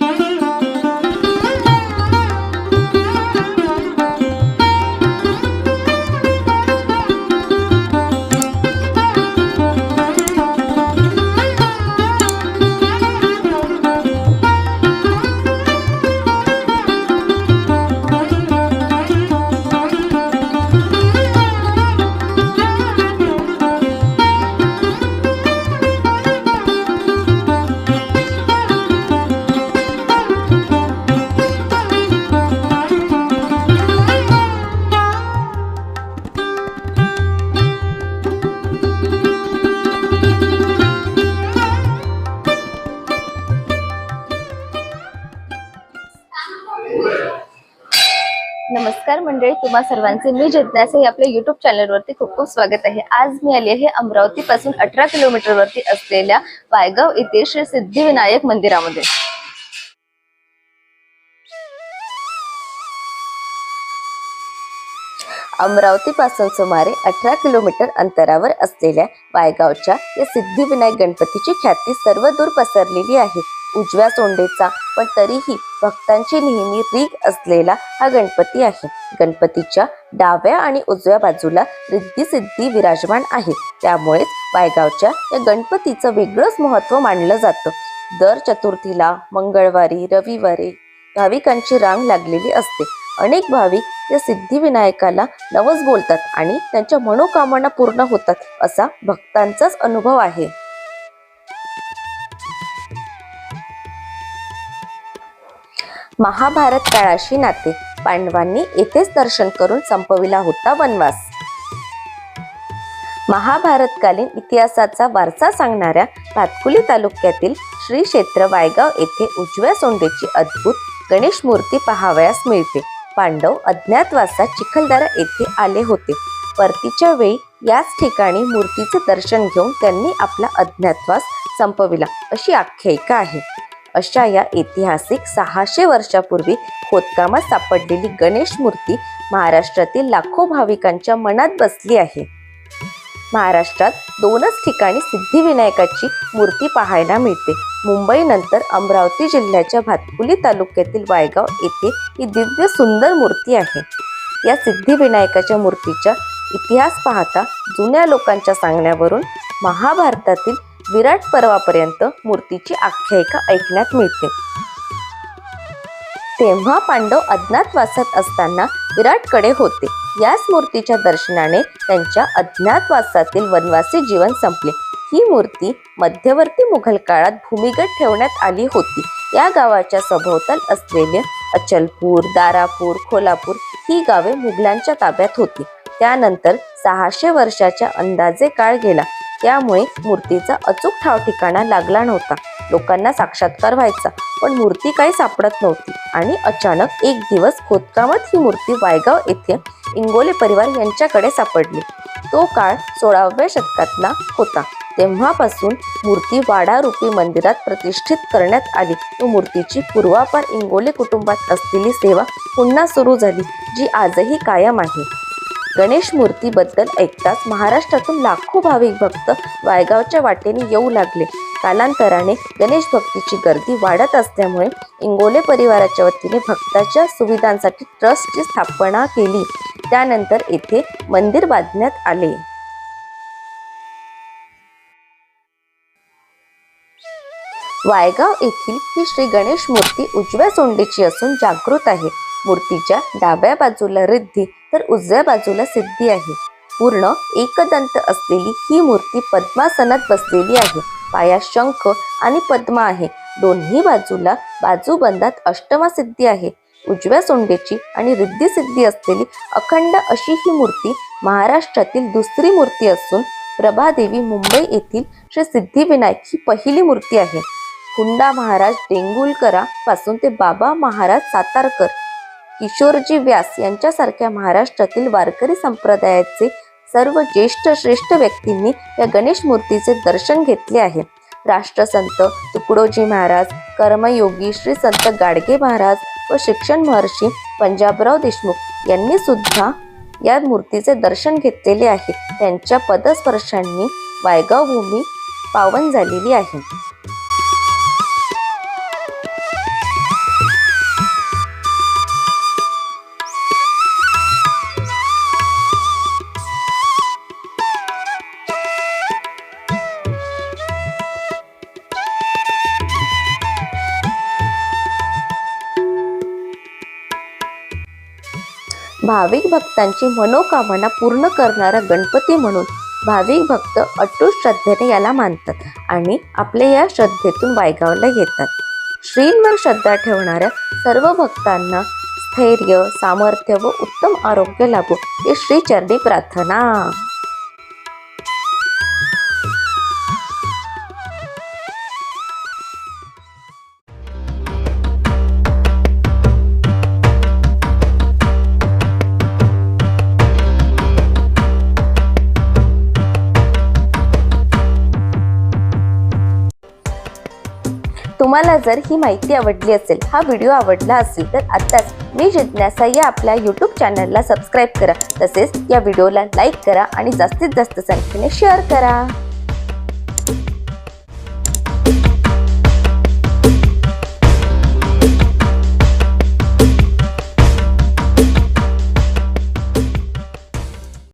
Mm-hmm. नमस्कार मंडळी तुम्हा सर्वांचे मी जिज्ञासा हे आपल्या युट्यूब चॅनलवरती खूप खूप स्वागत आहे. आज मी आली आहे अमरावती पासून अठरा किलोमीटर वरती असलेल्या वायगाव येथे श्री सिद्धिविनायक मंदिरामध्ये. अमरावती पासून सुमारे अठरा किलोमीटर अंतरावर असलेल्या वायगावच्या या सिद्धिविनायक गणपतीची ख्याती सर्वदूर पसरलेली आहे. उजव्या सोंडेचा पण तरीही भक्तांची नेहमी रीग असलेला हा गणपती आहे. गणपतीच्या डाव्या आणि उजव्या बाजूला रिद्धी सिद्धी विराजमान आहे. त्यामुळेच वायगावच्या या गणपतीचं वेगळंच महत्त्व मानलं जातं. दर चतुर्थीला मंगळवारी रविवारी भाविकांची रांग लागलेली असते. अनेक भाविक या सिद्धिविनायकाला नवस बोलतात आणि त्यांच्या मनोकामना पूर्ण होतात असा भक्तांचाच अनुभव आहे. महाभारत काळाशी नाते. पांडवांनी येथेच दर्शन करून संपविला होता वनवास. महाभारतकालीन इतिहासाचा वारसा सांगणाऱ्या भातकुली तालुक्यातील श्री क्षेत्र वायगाव येथे उजव्या सोंडेची अद्भुत गणेश मूर्ती पाहावयास मिळते. पांडव अज्ञातवासात चिखलदरा येथे आले होते. परतीच्या वेळी याच ठिकाणी मूर्तीचे दर्शन घेऊन त्यांनी आपला अज्ञातवास संपविला. अशी आख्यायिका आहे. अशा या ऐतिहासिक सहाशे वर्षापूर्वी खोदकामात सापडलेली गणेश मूर्ती महाराष्ट्रातील लाखो भाविकांच्या मनात बसली आहे. महाराष्ट्रात दोनच ठिकाणी सिद्धिविनायकाची मूर्ती पाहायला मिळते. मुंबईनंतर अमरावती जिल्ह्याच्या भातकुली तालुक्यातील वायगाव येथे ही दिव्य सुंदर मूर्ती आहे. या सिद्धिविनायकाच्या मूर्तीचा इतिहास पाहता जुन्या लोकांच्या सांगण्यावरून महाभारतातील विराट पर्वापर्यंत मूर्तीची आख्यायिका ऐकण्यात मिळते. तेव्हा पांडव अज्ञातवासात असताना विराटकडे होते. याच मूर्तीच्या दर्शनाने त्यांच्या अज्ञातवासातील वनवासी जीवन संपले. ही मूर्ती मध्यवर्ती मुघल काळात भूमिगत ठेवण्यात आली होती. या गावाच्या सभोवताल असलेले अचलपूर दारापूर खोलापूर ही गावे मुघलांच्या ताब्यात होती. त्यानंतर सहाशे वर्षाच्या अंदाजे काळ गेला. त्यामुळे मूर्तीचा अचूक ठाव ठिकाणा लागला नव्हता. लोकांना साक्षात्कार व्हायचा पण मूर्ती काही सापडत नव्हती आणि अचानक एक दिवस खोदकामात ही मूर्ती वायगाव येथे इंगोले परिवार यांच्याकडे सापडली. तो काळ सोळाव्या शतकातला होता. तेव्हापासून मूर्ती वाडारूपी मंदिरात प्रतिष्ठित करण्यात आली. व मूर्तीची पूर्वापार इंगोले कुटुंबात असलेली सेवा पुन्हा सुरू झाली जी आजही कायम आहे. गणेश मूर्तीबद्दल ऐकताच महाराष्ट्रातून लाखो भाविक भक्त वायगावच्या वाटेने येऊ लागले. कालांतराने गणेश भक्तीची गर्दी वाढत असल्यामुळे इंगोले परिवाराच्या वतीने भक्ताच्या सुविधांसाठी ट्रस्टची स्थापना केली. त्यानंतर येथे मंदिर बांधण्यात आले. वायगाव येथील ही श्री गणेश मूर्ती उजव्या सोंडेची असून जागृत आहे. मूर्तीच्या डाव्या बाजूला रिद्धी तर उजव्या बाजूला सिद्धी आहे. पूर्ण एकदंत असलेली ही मूर्ती पद्मासनात बसलेली आहे. पाया शंख आणि पद्मा आहे. दोन्ही बाजूला बाजूबंदात अष्टमा सिद्धी आहे. उजव्या सोंडेची आणि रिद्धी सिद्धी असलेली अखंड अशी ही मूर्ती महाराष्ट्रातील दुसरी मूर्ती असून प्रभादेवी मुंबई येथील श्री सिद्धिविनायक ही पहिली मूर्ती आहे. हुंडा महाराज डेंगुलकरा पासून ते बाबा महाराज सातारकर किशोरजी व्यास यांच्यासारख्या महाराष्ट्रातील वारकरी संप्रदायाचे सर्व ज्येष्ठ श्रेष्ठ व्यक्तींनी या गणेश मूर्तीचे दर्शन घेतले आहे. राष्ट्रसंत तुकडोजी महाराज कर्मयोगी श्री संत गाडगे महाराज व शिक्षण महर्षी पंजाबराव देशमुख यांनी सुद्धा या मूर्तीचे दर्शन घेतलेले आहे. त्यांच्या पदस्पर्शांनी वायगाव भूमी पावन झालेली आहे. भाविक भक्तांची मनोकामना पूर्ण करणारा गणपती म्हणून भाविक भक्त अटूट श्रद्धेने याला मानतात आणि आपल्या या श्रद्धेतून वायगावला येतात. श्रींवर श्रद्धा ठेवणाऱ्या सर्व भक्तांना स्थैर्य सामर्थ्य व उत्तम आरोग्य लाभो ही श्रीचरणी प्रार्थना. तुम्हाला जर ही माहिती आवडली असेल हा व्हिडिओ आवडला असेल तर आत्ताच मी जिज्ञासा या आपल्या यूट्यूब चॅनलला सबस्क्राईब करा. तसेच या व्हिडिओला लाईक करा आणि जास्तीत जास्त संख्येने शेअर करा.